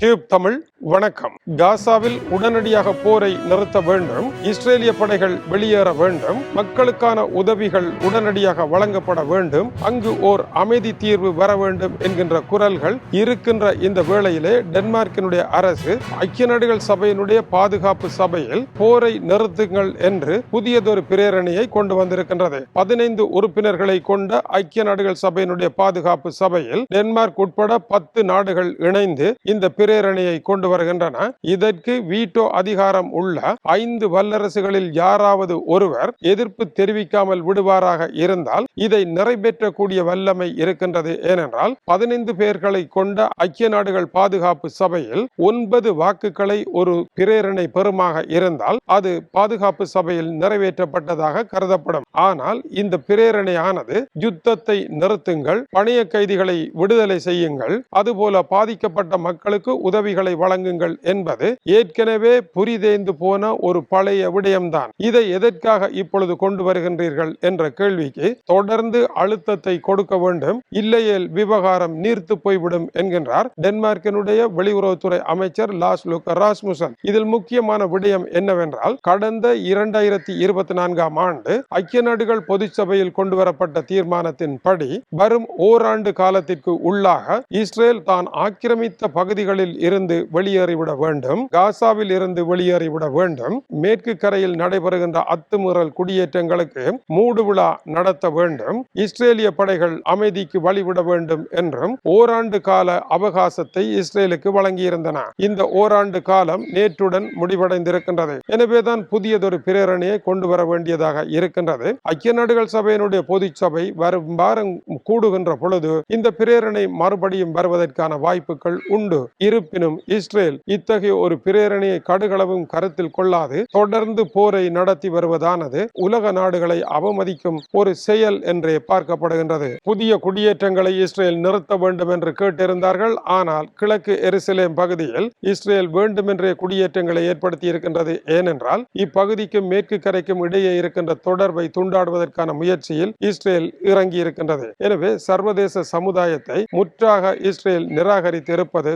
Tube Tamil வணக்கம். காசாவில் உடனடியாக போரை நிறுத்த வேண்டும் இஸ்ரேலிய படைகள் வெளியேற வேண்டும் மக்களுக்கான உதவிகள் உடனடியாக வழங்கப்பட வேண்டும் அங்கு ஓர் அமைதி தீர்வு வர வேண்டும் என்கின்ற குரல்கள் இருக்கின்ற இந்த வேளையிலே டென்மார்க்கினுடைய அரசு ஐக்கிய நாடுகள் சபையினுடைய பாதுகாப்பு சபையில் போரை நிறுத்துங்கள் என்று புதியதொரு பிரேரணையை கொண்டு வந்திருக்கின்றது. பதினைந்து உறுப்பினர்களை கொண்ட ஐக்கிய நாடுகள் சபையினுடைய பாதுகாப்பு சபையில் டென்மார்க் உட்பட பத்து நாடுகள் இணைந்து இந்த பிரேரணையை கொண்டு வருகின்றன. இதற்கு வீட்டோ அதிகாரம் உள்ள ஐந்து வல்லரசுகளில் யாராவது ஒருவர் எதிர்ப்பு தெரிவிக்காமல் விடுவாராக இருந்தால் இதை நிறைவேற்றக்கூடிய வல்லமை இருக்கின்றது. ஏனென்றால் பதினைந்து பேர்களை கொண்ட ஐக்கிய நாடுகள் பாதுகாப்பு சபையில் ஒன்பது வாக்குகளை ஒரு பிரேரணை பெறுமாக இருந்தால் அது பாதுகாப்பு சபையில் நிறைவேற்றப்பட்டதாக கருதப்படும். ஆனால் இந்த பிரேரணையானது யுத்தத்தை நிறுத்துங்கள் பணிய கைதிகளை விடுதலை செய்யுங்கள் அதுபோல பாதிக்கப்பட்ட மக்களுக்கு உதவிகளை வழங்குங்கள் என்பது ஏற்கனவே புரிதேந்து போன ஒரு பழைய விடயம்தான். இதை எதற்காக இப்பொழுது கொண்டு வருகின்றீர்கள் என்ற கேள்விக்கு தொடர்ந்து அழுத்தத்தை கொடுக்க வேண்டும். இல்லையேல் விவகாரம் நீர்த்து போய்விடும் என்கின்றார் டென்மார்க்கினுடைய வெளியுறவுத்துறை அமைச்சர் லாஸ் லுக் ராஸ்முசன். இதில் முக்கியமான விடயம் என்னவென்றால் கடந்த இரண்டாயிரத்தி இருபத்தி நான்காம் ஆண்டு ஐக்கிய நாடுகள் பொதுச்சபையில் கொண்டு வரப்பட்ட தீர்மானத்தின் படி வரும் ஓராண்டு காலத்திற்கு உள்ளாக இஸ்ரேல் தான் ஆக்கிரமித்த பகுதிகளில் இருந்து வெளியேறிவிட வேண்டும். காசாவில் இருந்து வெளியேறிவிட வேண்டும். மேற்கு கரையில் நடைபெறுகின்ற அத்துமீறல் குடியேற்றங்களுக்கு மூடு விழா நடத்த வேண்டும். இஸ்ரேலிய படைகள் அமைதிக்கு வழிவிட வேண்டும் என்றும் ஓராண்டு கால அவகாசத்தை இஸ்ரேலுக்கு வழங்கியிருந்தன. இந்த ஓராண்டு காலம் நேற்றுடன் முடிவடைந்திருக்கின்றது. எனவேதான் புதியதொரு பிரேரணையை கொண்டு வர வேண்டியதாக இருக்கின்றது. ஐக்கிய நாடுகள் சபையினுடைய பொதுச் சபை வரும் வாரம் கூடுகின்ற பொழுது இந்த பிரேரணை மறுபடியும் வருவதற்கான வாய்ப்புகள் உண்டு. இரு இருப்பினும் இஸ்ரேல் இத்தகைய ஒரு பிரேரணையை கடுகளவும் கருத்தில் கொள்ளாது தொடர்ந்து போரை நடத்தி வருவதானது உலக நாடுகளை அவமதிக்கும் ஒரு செயல் என்றே பார்க்கப்படுகின்றது. புதிய குடியேற்றங்களை இஸ்ரேல் நிறுத்த வேண்டும் என்று கேட்டிருந்தார்கள். ஆனால் கிழக்கு எருசலேம் பகுதியில் இஸ்ரேல் வேண்டுமென்றே குடியேற்றங்களை ஏற்படுத்தி இருக்கின்றது. ஏனென்றால் இப்பகுதிக்கும் மேற்கு கரைக்கும் இடையே இருக்கின்ற தொடர்பை துண்டாடுவதற்கான முயற்சியில் இஸ்ரேல் இறங்கி இருக்கின்றது. எனவே சர்வதேச சமுதாயத்தை முற்றாக இஸ்ரேல் நிராகரித்து இருப்பது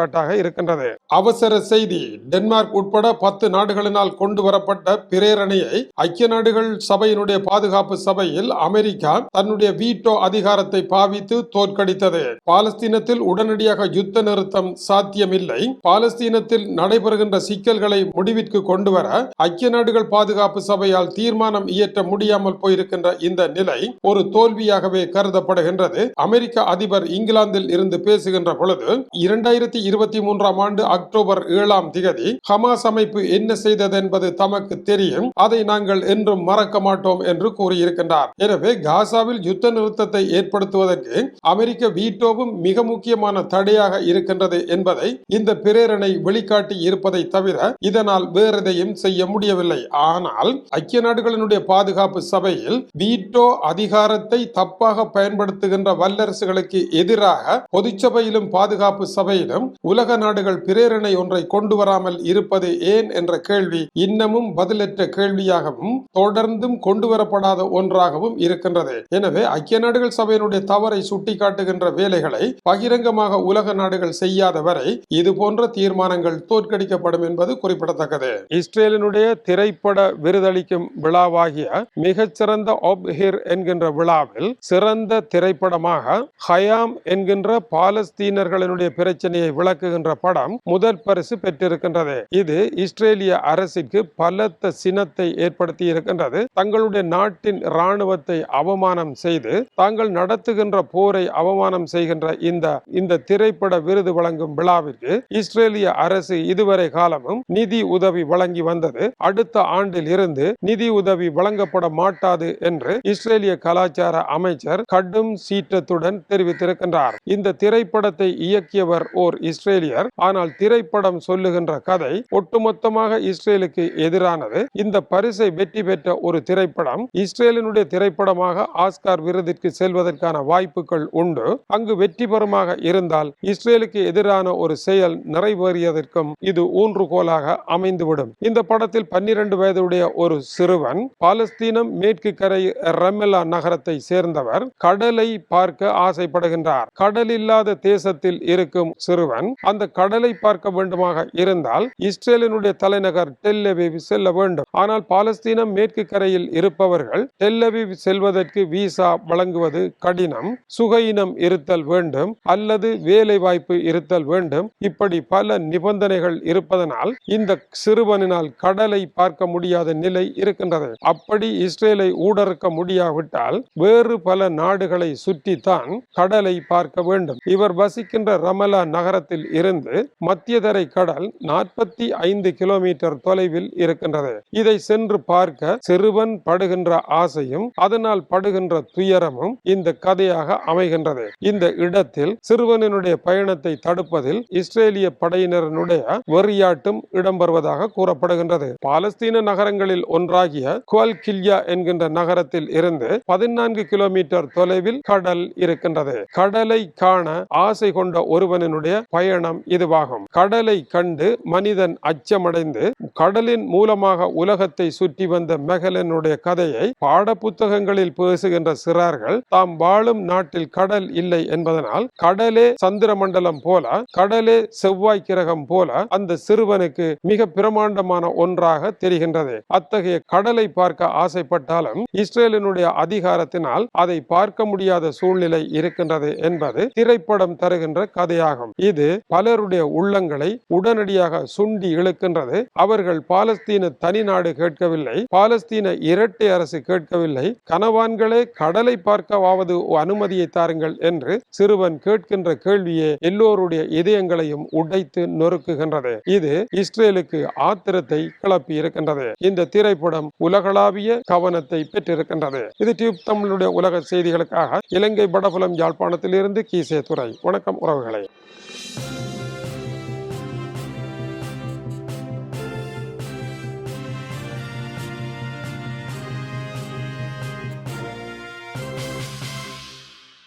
குற்றச்சாட்டாக இருக்கின்றது. அவசர செய்தி டென்மார்க் உட்பட பத்து நாடுகளினால் கொண்டு வரப்பட்ட பிரேரணையை ஐக்கிய நாடுகள் சபையினுடைய பாதுகாப்பு சபையில் அமெரிக்கா தன்னுடைய வீட்டோ அதிகாரத்தை பாவித்து தோற்கடித்தது. பாலஸ்தீனத்தில் உடனடியாக யுத்த நிறுத்தம் சாத்தியமில்லை. பாலஸ்தீனத்தில் நடைபெறுகின்ற சிக்கல்களை முடிவிற்கு கொண்டு வர ஐக்கிய நாடுகள் பாதுகாப்பு சபையால் தீர்மானம் இயற்ற முடியாமல் போயிருக்கின்ற இந்த நிலை ஒரு தோல்வியாகவே கருதப்படுகின்றது. அமெரிக்க அதிபர் இங்கிலாந்தில் இருந்து பேசுகின்ற பொழுது இரண்டாயிரத்தி இருபத்தி மூன்றாம் ஆண்டு அக்டோபர் ஏழாம் திகதி ஹமாஸ் அமைப்பு என்ன செய்தது என்பது தமக்கு தெரியும். அதை நாங்கள் என்றும் மறக்க மாட்டோம் என்று கூறியிருக்கின்றார். எனவே காசாவில் யுத்த நிறுத்தத்தை ஏற்படுத்துவதற்கு அமெரிக்க வீட்டோவும் மிக முக்கியமான தடையாக இருக்கின்றது என்பதை இந்த பிரேரணை வெளிக்காட்டி இருப்பதை தவிர இதனால் வேறெதையும் செய்ய முடியவில்லை. ஆனால் ஐக்கிய நாடுகளினுடைய பாதுகாப்பு சபையில் வீட்டோ அதிகாரத்தை தப்பாக பயன்படுத்துகின்ற வல்லரசுகளுக்கு எதிராக பொதுச்சபையிலும் பாதுகாப்பு சபையிலும் உலக நாடுகள் பிரேரணை ஒன்றை கொண்டு வராமல் இருப்பது ஏன் என்ற கேள்வி இன்னமும் பதிலற்ற கேள்வியாகவும் தொடர்ந்தும் கொண்டு வரப்படாத ஒன்றாகவும் இருக்கின்றது. எனவே ஐக்கிய நாடுகள் சபையினுடைய தவறை சுட்டிக்காட்டுகின்ற வேலைகளை பகிரங்கமாக உலக நாடுகள் செய்யாத வரை இது போன்ற தீர்மானங்கள் தோற்கடிக்கப்படும் என்பது குறிப்பிடத்தக்கது. இஸ்ரேலினுடைய திரைப்பட விருதளிக்கும் விழாவாகிய மிகச்சிறந்த ஒப்ஹிர் என்கின்ற விழாவில் சிறந்த திரைப்படமாக ஹயாம் என்கின்ற பாலஸ்தீனர்களினுடைய பிரச்சனையை விளக்குகின்ற படம் முதற் பரிசு பெற்றிருக்கின்றது. இது இஸ்ரேலிய அரசிற்கு பலத்த சினத்தை ஏற்படுத்தி இருக்கின்றது தங்களுடைய நாட்டின் இராணுவத்தை அவமானம் செய்து தாங்கள் நடத்துகின்ற போரை அவமானம் செய்கின்ற இந்த இந்த திரைப்பட விருது வழங்கும் விழாவிற்கு இஸ்ரேலிய அரசு இதுவரை காலமும் நிதி உதவி வழங்கி வந்தது. அடுத்த ஆண்டில் இருந்து நிதி உதவி வழங்கப்பட மாட்டாது என்று இஸ்ரேலிய கலாச்சார அமைச்சர் கடும் சீற்றத்துடன் தெரிவித்திருக்கின்றார். இந்த திரைப்படத்தை இயக்கியவர் ஓர் இஸ்ரேலியர். ஆனால் திரைப்படம் சொல்லுகின்ற கதை ஒட்டுமொத்தமாக இஸ்ரேலுக்கு எதிரானது. இந்த பரிசை வெற்றி பெற்ற ஒரு திரைப்படம் இஸ்ரேலினுடைய திரைப்படமாக ஆஸ்கார் விருதிற்கு செல்வதற்கான வாய்ப்புகள் உண்டு. அங்கு வெற்றி பெறுமாக இருந்தால் இஸ்ரேலுக்கு எதிரான ஒரு செயல் நிறைவேறியதற்கும் இது ஊன்றுகோலாக அமைந்துவிடும். இந்த படத்தில் பன்னிரண்டு வயதுடைய ஒரு சிறுவன் பாலஸ்தீனம் மேற்கு கரை ரமெல்லா நகரத்தை சேர்ந்தவர் கடலை பார்க்க ஆசைப்படுகின்றார். கடல் இல்லாத தேசத்தில் இருக்கும் சிறுவன் ஒருவன் அந்த கடலை பார்க்க வேண்டுமாக இருந்தால் இஸ்ரேலினுடைய தலைநகர் டெல்லவிவ் செல்ல வேண்டும். ஆனால் பாலஸ்தீனம் மேற்கு கரையில் இருப்பவர்கள் டெல்லவிவ் செல்வதற்கு விசா வழங்குவது கடினம் சுகையினம் இருத்தல் வேண்டும் அல்லது வேலை வாய்ப்பு இருத்தல் வேண்டும். இப்படி பல நிபந்தனைகள் இருப்பதனால் இந்த சிறுவனினால் கடலை பார்க்க முடியாத நிலை இருக்கின்றது. அப்படி இஸ்ரேலை ஊடறுக்க முடியாவிட்டால் வேறு பல நாடுகளை சுற்றித்தான் கடலை பார்க்க வேண்டும். இவர் வசிக்கின்ற ரமலா நகரத்தில் இருந்து மத்தியதரை கடல் நாற்பத்தி ஐந்து கிலோமீட்டர் தொலைவில் இருக்கின்றது. இதை சென்று பார்க்க சிறுவன் படுகின்ற ஆசையும் அதனால் படுகின்ற துயரமும் இந்த கதையாக அமைகின்றது. இந்த இடத்தில் சிறுவனினுடைய பயணத்தை தடுப்பதில் இஸ்ரேலிய படையினருடைய வெறியாட்டும் இடம்பெறுவதாக கூறப்படுகின்றது. பாலஸ்தீன நகரங்களில் ஒன்றாகிய குவல் கில்யா என்கின்ற நகரத்தில் இருந்து பதினான்கு கிலோமீட்டர் தொலைவில் கடல் இருக்கின்றது. கடலை காண ஆசை கொண்ட ஒருவனினுடைய பயணம் இதுவாகும். கடலை கண்டு மனிதன் அச்சமடைந்து கடலின் மூலமாக உலகத்தை சுற்றி வந்த மெகலனுடைய கதையை பாட புத்தகங்களில் பேசுகின்ற சிறார்கள் தாம் வாழும் நாட்டில் கடல் இல்லை என்பதனால் கடலே சந்திரமண்டலம் போல கடலே செவ்வாய் கிரகம் போல அந்த சிறுவனுக்கு மிக பிரமாண்டமான ஒன்றாக தெரிகின்றது. அத்தகைய கடலை பார்க்க ஆசைப்பட்டாலும் இஸ்ரேலினுடைய அதிகாரத்தினால் அதை பார்க்க முடியாத சூழ்நிலை இருக்கின்றது என்பது திரைப்படம் தருகின்ற கதையாகும். இது பலருடைய உள்ளங்களை உடனடியாக சுண்டி இழுக்கின்றது. அவர்கள் பாலஸ்தீன தனி நாடு கேட்கவில்லை. பாலஸ்தீன இரட்டை அரசு கேட்கவில்லை. கனவான்களே கடலை பார்க்கவாவது அனுமதியை தாருங்கள் என்று சிறுவன் கேட்கின்ற கேள்வியே எல்லோருடைய இதயங்களையும் உடைத்து நொறுக்குகின்றது. இது இஸ்ரேலுக்கு ஆத்திரத்தை கிளப்பி இருக்கின்றது. இந்த திரைப்படம் உலகளாவிய கவனத்தை பெற்றிருக்கின்றது. இது டியூப் தமிழுடைய உலக செய்திகளுக்காக இலங்கை படபுலம் யாழ்ப்பாணத்திலிருந்து கீசே துறை வணக்கம் உறவுகளை.